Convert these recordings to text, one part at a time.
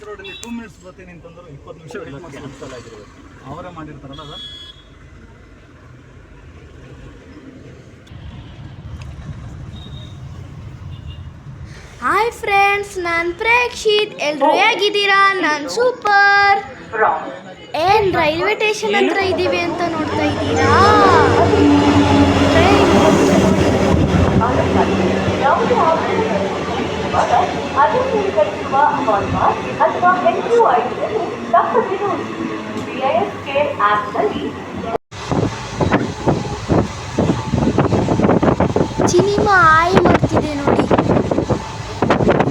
Main ರೋಡಲ್ಲಿ two minutes ಬರ್ತೀನಿ ಅಂತಂದ್ರು ಇಪ್ಪತ್ತು ನಿಮಿಷ ವೇಟ್ ಮಾಡಿ ಅವರೇ ಮಾಡಿರ್ತಾರಲ್ಲ ಅದು? ಹಾಯ್ ಫ್ರೆಂಡ್ಸ್ ನಾನು ಪ್ರೇಕ್ಷಿತ್. ಎಲ್ರು ಹೇಗಿದ್ದೀರಾ? ನಾನು ಸೂಪರ್ ಏನ್ ರೈಲ್ವೆ ಸ್ಟೇಷನ್ ಹತ್ರ ಇದ್ದೀವಿ ಅಂತ ನೋಡ್ತಾ ಇದ್ದೀರಾ? ಟ್ರೈನ್ ಅಥವಾ ಕೇರ್ ಸಿನಿಮಾ ಆಯಿ ಮಾಡ್ತಿದೆ ನೋಡಿ.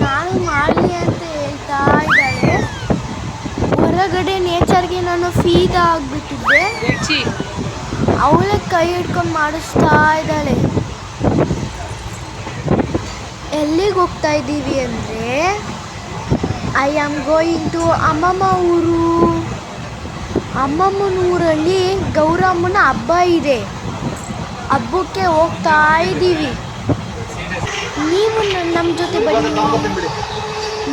ನಾನು ಮಾಡಲಿ ಅಂತ ಹೇಳ್ತಾ ಇದ್ದಾಳೆ. ಹೊರಗಡೆ ನೇಚರ್ಗೆ ನಾನು ಫೀದ ಆಗಿಬಿಟ್ಟಿದ್ದೆ. ಅವಳೇ ಕೈ ಹಿಡ್ಕೊಂಡು ಮಾಡಿಸ್ತಾ ಇದ್ದಾಳೆ. ಎಲ್ಲಿಗೆ ಹೋಗ್ತಾ ಇದ್ದೀವಿ ಅಂದರೆ ಐ ಆಮ್ ಗೋಯಿಂಗ್ ಟು ಅಮ್ಮಮ್ಮ ಊರು. ಅಮ್ಮಮ್ಮನ ಊರಲ್ಲಿ ಗೌರಮ್ಮನ ಹಬ್ಬ ಇದೆ. ಹಬ್ಬಕ್ಕೆ ಹೋಗ್ತಾ ಇದ್ದೀವಿ. ನೀವು ನಮ್ಮ ಜೊತೆ ಬನ್ನಿ.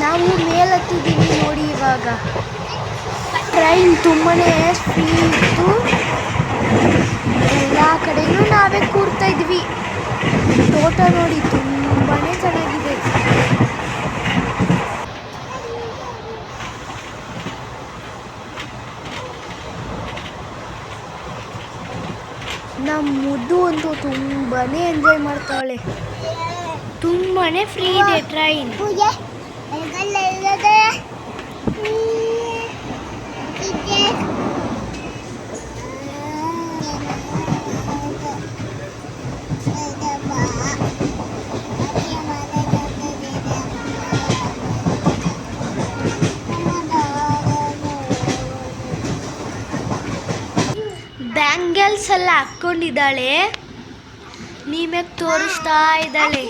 ನಾವು ಮೇಲತ್ತಿದ್ದೀವಿ ನೋಡಿ ಇವಾಗ. ಟ್ರೈನ್ ತುಂಬಾ ಸ್ಪೀಡ್ ಎಲ್ಲ ಕಡೆಯೂ ನಾವೇ ಕೂರ್ತಾ ಇದ್ವಿ ತೋಟ ನೋಡಿ ತುಂಬಾ ಚೆನ್ನಾಗಿದೆ ನಮ್ಮ ಮುದ್ದು ಅಂತೂ ತುಂಬಾನೇ ಎಂಜಾಯ್ ಮಾಡ್ತಾಳೆ. ತುಂಬಾನೇ ಫ್ರೀ ಇದೆ ಟ್ರೈನ್ ಬ್ಯಾಂಗಲ್ಸ್ ಎಲ್ಲ ಹಾಕ್ಕೊಂಡಿದ್ದಾಳೆ ನೀಮ್ಯಾಗ ತೋರಿಸ್ತಾ ಇದ್ದಾಳೆ.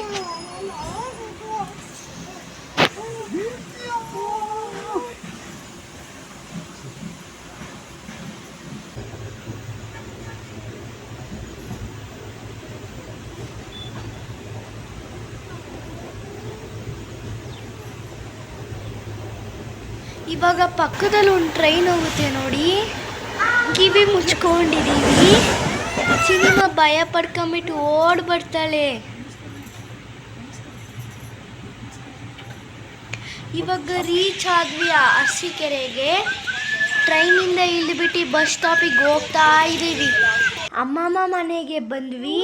ಇವಾಗ ಪಕ್ಕದಲ್ಲಿ ಒಂದು ಟ್ರೈನ್ ಹೋಗುತ್ತೆ ನೋಡಿ. ಕಿವಿ ಮುಚ್ಕೊಂಡಿದ್ದೀವಿ ಸಿನಿಮಾ ಭಯ ಪಡ್ಕೊಂಬಿಟ್ಟು ಓಡ್ ಬರ್ತಾಳೆ. ಇವಾಗ ರೀಚ್ ಆದ್ವಿ ಅರಸೀಕೆರೆಗೆ ಟ್ರೈನಿಂದ ಇಳಿದ್ಬಿಟ್ಟು ಬಸ್ ಸ್ಟಾಪಿಗೆ ಹೋಗ್ತಾ ಇದ್ದೀವಿ. ಅಮ್ಮಮ್ಮ ಮನೆಗೆ ಬಂದ್ವಿ.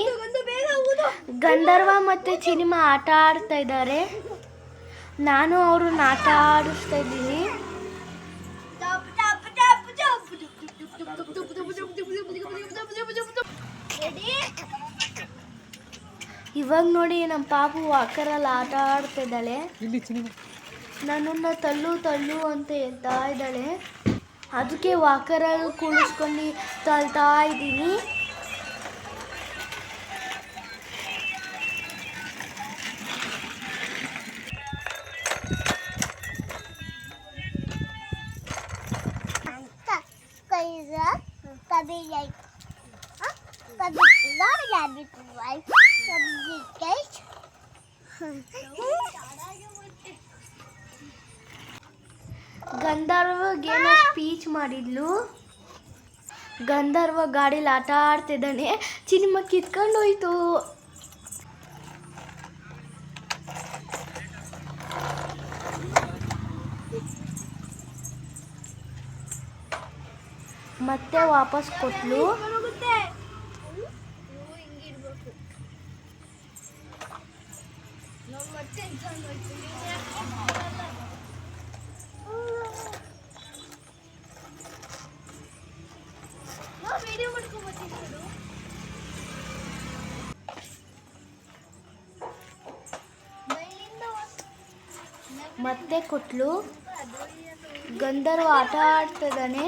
ಗಂಧರ್ವ ಮತ್ತೆ ಸಿನಿಮಾ ಆಟ ಆಡ್ತಾ ಇದ್ದಾರೆ. ನಾನು ಅವ್ರನ್ನ ಆಟ ಆಡಿಸ್ತಾ ಇದ್ದೀನಿ. ಇವಾಗ ನೋಡಿ ನಮ್ಮ ಪಾಪು ವಾಕರಲ್ಲಿ ಆಟ ಆಡ್ತಾ ಇದ್ದಾಳೆ. ಇಲ್ಲಿ ಸಿನಿಮಾ ನನ್ನನ್ನು ತಳ್ಳು ತಳ್ಳು ಅಂತ ಹೇಳ್ತಾ ಇದ್ದಾಳೆ. ಅದಕ್ಕೆ ವಾಕರಲ್ಲಿ ಕೂಡಿಸ್ಕೊಂಡು ತಳ್ತಾ ಇದ್ದೀನಿ. ಗಂಧರ್ವಗೇನೋ ಸ್ಪೀಚ್ ಮಾಡಿದ್ಲು. ಗಂಧರ್ವ ಗಾಡೀಲಿ ಆಟ ಆಡ್ತಿದ್ದಾನೆ. ಸಿನಿಮಾ ಕಿತ್ಕೊಂಡು ಹೋಯ್ತು. ಮತ್ತೆ ವಾಪಸ್ ಕೊಟ್ಲು. ಮತ್ತೆ ಕೊಟ್ಲು. ಗಂಧರ್ವ ಆಟ ಆಡ್ತಿದ್ದಾನೆ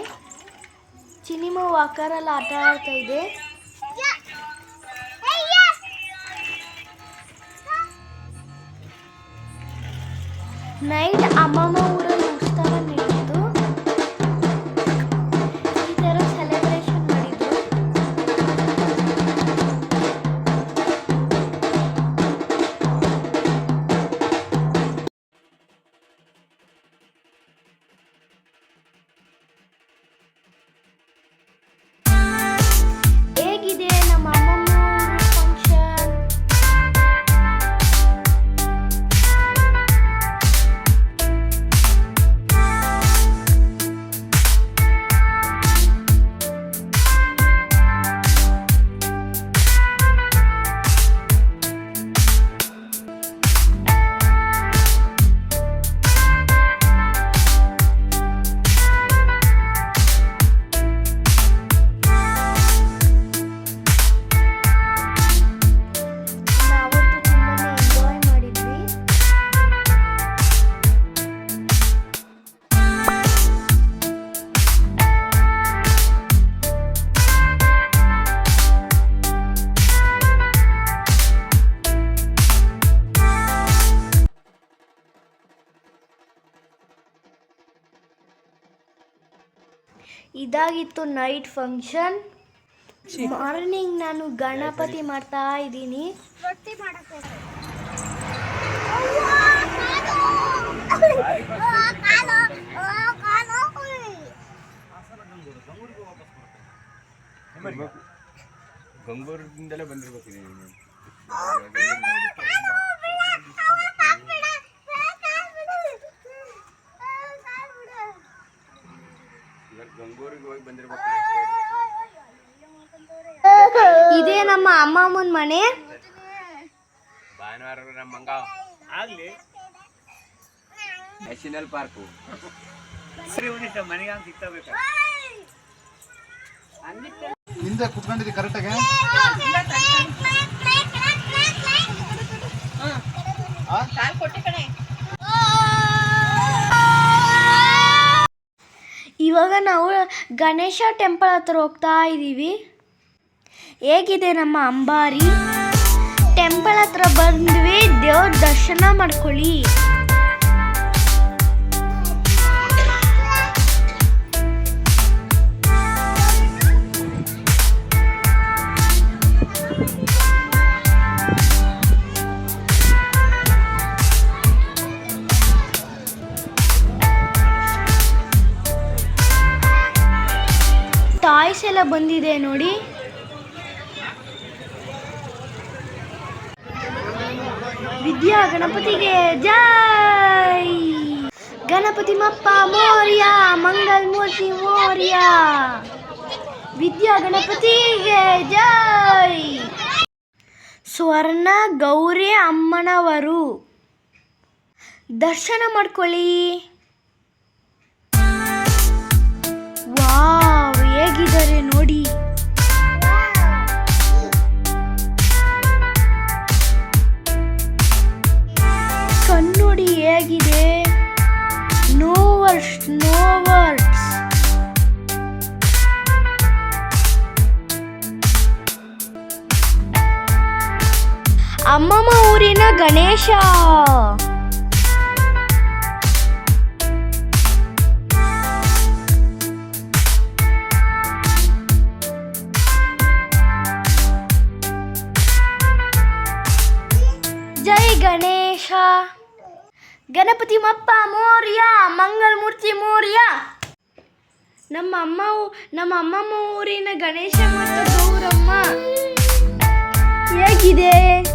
ಚಿನಿಮ ವಾಕರಲ್ಲಿ ಆಟ ಆಡ್ತಾ ಇದೆ. ನೈಟ್ ಅಮ್ಮಮ್ಮ ಇದಾಗಿತ್ತು ನೈಟ್ ಫಂಕ್ಷನ್. ಮಾರ್ನಿಂಗ್ ನಾನು ಗಣಪತಿ ಮಾಡ್ತಾ ಇದ್ದೀನಿ. ಗಂಗೂರದಿಂದಲೇ ಗಂಗೂರಿಂದಲೇ ಬಂದಿರ್ಬೇಕು ನೀವು ಇವತ್ತು ಗಂಗೂರಿಗೆ ಹೋಗಿ ಬಂದಿರ್ಬೇಕು ಇದೇ ನಮ್ಮ ಅಮ್ಮಮ್ಮನ ಮನೆ. ಭಾನುವಾರ ನಮ್ಮ ಮಂಗ. ಆಗ್ಲಿ. ನ್ಯಾಷನಲ್ ಪಾರ್ಕು ಸರಿ ಉಳಿಸ ಮನೆಗೆ ಅಂತ ಸಿಗ್ತಾ ಬೇಕಾ ಹಿಂದೆ ಕೊಟ್ಟಿ ಕರೆಕ್ಟಾಗಿ ಇವಾಗ ನಾವು ಗಣೇಶ ಟೆಂಪಲ್ ಹತ್ರ ಹೋಗ್ತಾ ಇದ್ದೀವಿ. ಹೇಗಿದೆ ನಮ್ಮ ಅಂಬಾರಿ? ಟೆಂಪಲ್ ಹತ್ರ ಬಂದ್ವಿ, ದೇವ್ರ ದರ್ಶನ ಮಾಡ್ಕೊಳ್ಳಿ. ಎಲ್ಲ ಬಂದಿದೆ ನೋಡಿ. ವಿದ್ಯಾ ಗಣಪತಿಗೆ ಜೈ! ಗಣಪತಿ ಮಪ್ಪ ಮೋರ್ಯ, ಮಂಗಲ್ ಮೂರ್ತಿ ಮೋರ್ಯ. ವಿದ್ಯಾ ಗಣಪತಿಗೆ ಜೈ! ಸ್ವರ್ಣ, ಗೌರಿ, ಅಮ್ಮನವರು. ದರ್ಶನ ಮಾಡ್ಕೊಳ್ಳಿ. ವಾವ್, ಹೇಗಿದ್ದಾರೆ? ಅಮ್ಮಮ್ಮ ಊರಿನ ಗಣೇಶ. ಜೈ ಗಣೇಶ. ಗಣಪತಿ ಮಪ್ಪ ಮೌರ್ಯ ಮಂಗಲ್ ಮೂರ್ತಿ ಮೋರ್ಯ. ನಮ್ಮ ಅಮ್ಮ ನಮ್ಮ ಅಮ್ಮಮ್ಮ ಊರಿನ ಗಣೇಶ ಮತ್ತು ಗೌರಮ್ಮ. ಹೇಗಿದೆ?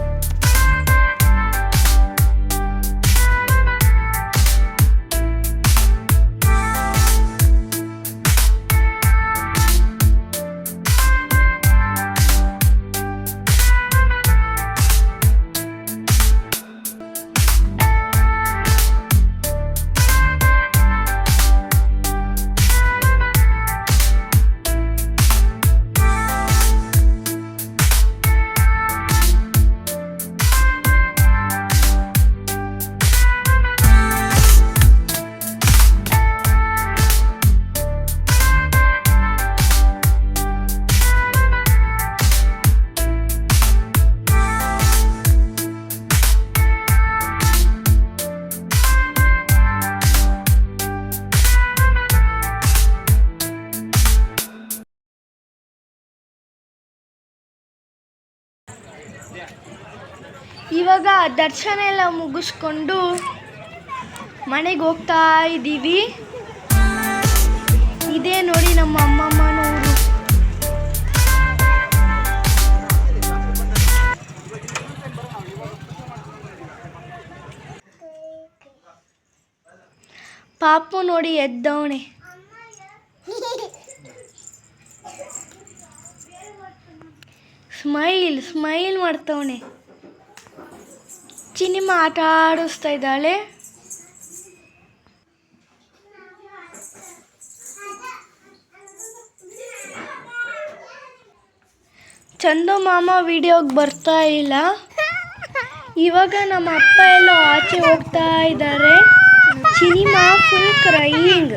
ದರ್ಶನ ಎಲ್ಲ ಮುಗಿಸ್ಕೊಂಡು ಮನೆಗೆ ಹೋಗ್ತಾ ಇದ್ದೀವಿ. ಇದೇ ನೋಡಿ ನಮ್ಮ ಅಮ್ಮಮ್ಮನ ಊರು ಪಾಪು ನೋಡಿ ಎದ್ದವಣೆ ಸ್ಮೈಲ್ ಸ್ಮೈಲ್ ಮಾಡ್ತವನೆ. ಚಿನಿಮ ಆಟ ಆಡಿಸ್ತಾ ಇದ್ದಾಳೆ. ಚಂದು ಮಾಮ ವಿಡಿಯೋಗೆ ಬರ್ತಾ ಇಲ್ಲ. ಇವಾಗ ನಮ್ಮ ಅಪ್ಪ ಎಲ್ಲ ಆಚೆ ಹೋಗ್ತಾ ಇದ್ದಾರೆ. ಸಿನಿಮಾ ಫುಲ್ ಕ್ರೈಯಿಂಗ್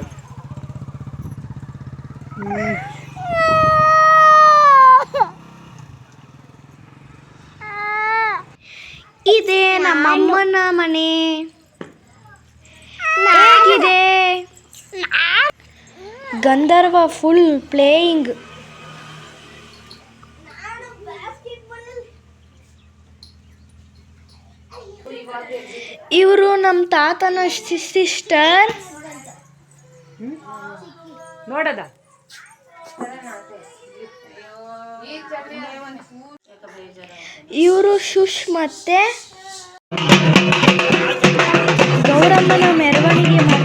ಇದೇ ನಮ್ಮ ಅಮ್ಮನ ಮನೆ. ಹೇಗಿದೆ? ಗಂಧರ್ವ ಫುಲ್ ಪ್ಲೇಯಿಂಗ್ ಇವರು ನಮ್ಮ ತಾತನ ಸಿಸ್ಟರ್ ನೋಡದ? ಇವರು ಶುಶ್ ಮತ್ತೆ ಗೌರಮ್ಮನ ಮೆರವಣಿಗೆ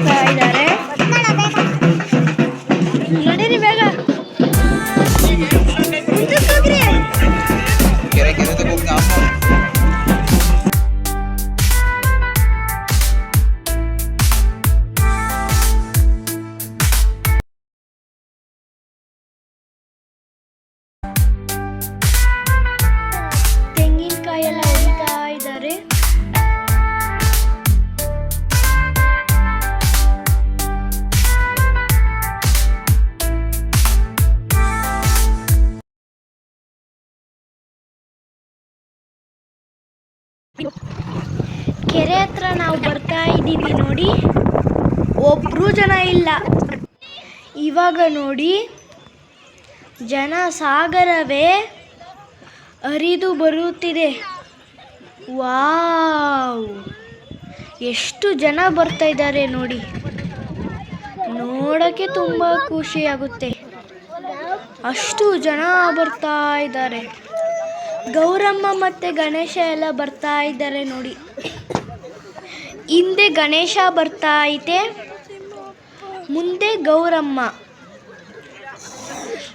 ಇವಾಗ ನೋಡಿ ಜನ ಸಾಗರವೇ ಹರಿದು ಬರುತ್ತಿದೆ. ವಾವ್! ಎಷ್ಟು ಜನ ಬರ್ತಾ ಇದ್ದಾರೆ ನೋಡಿ. ನೋಡೋಕ್ಕೆ ತುಂಬ ಖುಷಿಯಾಗುತ್ತೆ. ಅಷ್ಟು ಜನ ಬರ್ತಾ ಇದ್ದಾರೆ. ಗೌರಮ್ಮ ಮತ್ತು ಗಣೇಶ ಎಲ್ಲ ಬರ್ತಾ ಇದ್ದಾರೆ ನೋಡಿ. ಹಿಂದೆ ಗಣೇಶ ಬರ್ತಾ ಐತೆ, ಮುಂದೆ ಗೌರಮ್ಮ.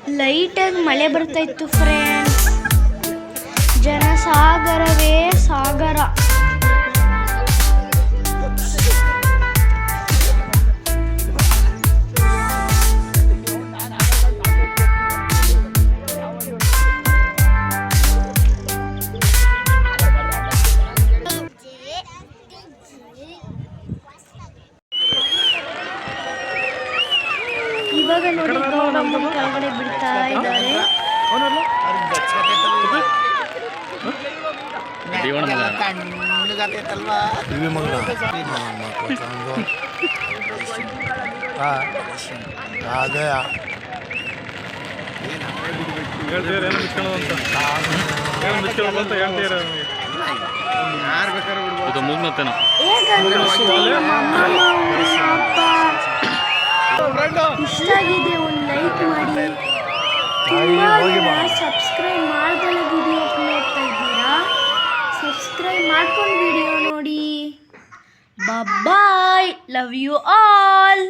ಲೈಟಾಗಿ ಮಳೆ ಬರ್ತಾ ಇತ್ತು ಫ್ರೆಂಡ್ಸ್ ಜನಸಾಗರವೇ ಸಾಗರ. ಕೆಳಗಡೆ ಬಿಡ್ತಾ ಇದ್ದಾರೆ. ಯಾರು ಮಗನ ಅದೇ ಇಷ್ಟ ಆಗಿದೆ ಒಂದು ಲೈಕ್ ಮಾಡಿ. ಸಬ್ಸ್ಕ್ರೈಬ್ ಮಾಡ್ದಲೆ ವಿಡಿಯೋ ನೋಡ್ತಾ ಇದ್ದೀರಾ? ಸಬ್ಸ್ಕ್ರೈಬ್ ಮಾಡ್ಕೊಂಡು ವಿಡಿಯೋ ನೋಡಿ. Bye love you all